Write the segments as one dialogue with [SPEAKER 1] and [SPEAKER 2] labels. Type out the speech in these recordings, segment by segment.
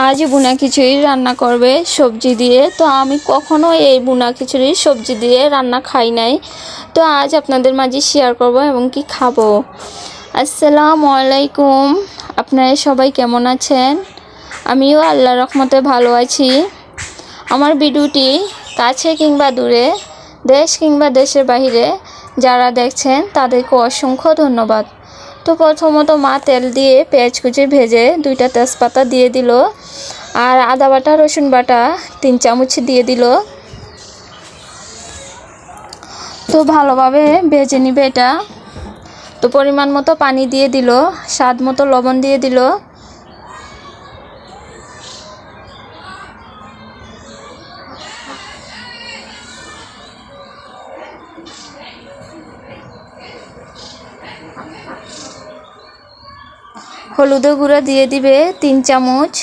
[SPEAKER 1] আজ বুনা খিচুড়ি রান্না করবে সবজি দিয়ে। তো আমি কখনো এই বুনা খিচুড়ি, সবজি দিয়ে রান্না খাই নাই। তো আজ আপনাদের মাঝে শেয়ার করব এবং কি খাব। আসসালামু আলাইকুম। আপনারা সবাই কেমন আছেন? আমিও আল্লাহ রহমতে ভালো আছি। আমার ভিডিওটি কাছে কিংবা দূরে, দেশ কিংবা দেশের বাইরে যারা দেখছেন, তাদেরকে অসংখ্য ধন্যবাদ। তো প্রথমত মা তেল দিয়ে পেঁয়াজ কুচি ভেজে দুইটা তেজপাতা দিয়ে দিল আর আদা বাটা, রসুন বাটা তিন চামচ দিয়ে দিল। তো ভালোভাবে ভেজে নিবে এটা। তো পরিমাণ মতো পানি দিয়ে দিল, স্বাদ মতো লবণ দিয়ে দিল। হলুদের গুঁড়া দিয়ে দিবে তিন চামচ।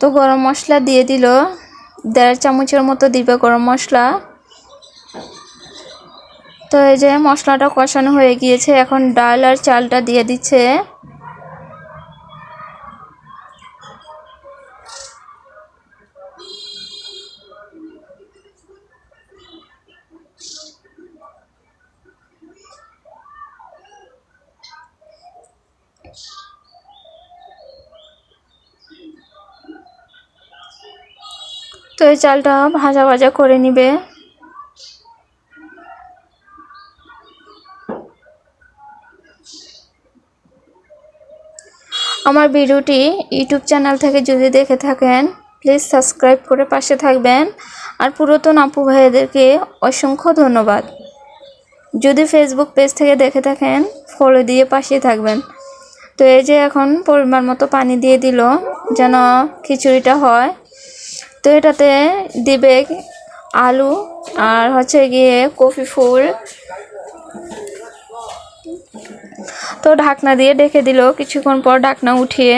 [SPEAKER 1] তো গরম মশলা দিয়ে দিল। দেড় চামচের মতো দিবে গরম মশলা। তো এই যে মশলাটা কষানো হয়ে গিয়েছে, এখন ডাল আর চালটা দিয়ে দিচ্ছে। তো এই চালটা ভাজা ভাজা করে নিবে। আমার ভিডিওটি ইউটিউব চ্যানেল থেকে যদি দেখে থাকেন প্লিজ সাবস্ক্রাইব করে পাশে থাকবেন। আর পুরাতন আপু ভাইদেরকে অসংখ্য ধন্যবাদ। যদি ফেসবুক পেজ থেকে দেখে থাকেন ফলো দিয়ে পাশে থাকবেন। তো এই যে এখন পরিমাণ মতো পানি দিয়ে দিল যেন খিচুড়িটা হয়। তো এটাতে দিবে আলু আর হচ্ছে গিয়ে কফি ফুল। তো ঢাকনা দিয়ে ডেকে দিল। কিছুক্ষণ পর ঢাকনা উঠিয়ে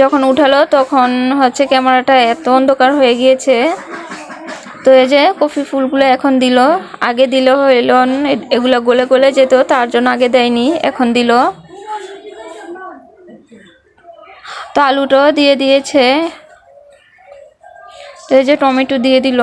[SPEAKER 1] যখন উঠালো তখন হচ্ছে ক্যামেরাটা এত অন্ধকার হয়ে গিয়েছে। তো এই যে কফি ফুলগুলো এখন দিল। আগে দিল হইল, এগুলো গলে গলে যেত, তার জন্য আগে দেয়নি, এখন দিল। তো আলুটাও দিয়ে দিয়েছে। এই যে টমেটো দিয়ে দিল।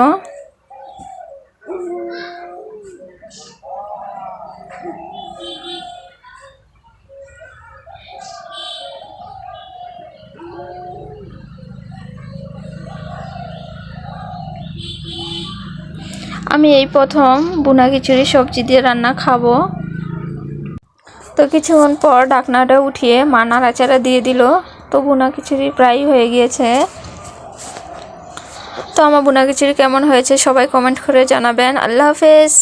[SPEAKER 1] আমি এই প্রথম বুনা খিচুড়ি সবজি দিয়ে রান্না খাব। তো কিছুক্ষণ পর ডাকনাটা উঠিয়ে মা নাড়াচাড়া দিয়ে দিল। তো বোনা খিচুড়ি প্রায় হয়ে গিয়েছে। তো আমার বোনা খিচুড়ি কেমন হয়েছে সবাই কমেন্ট করে জানাবেন। আল্লাহ হাফেজ।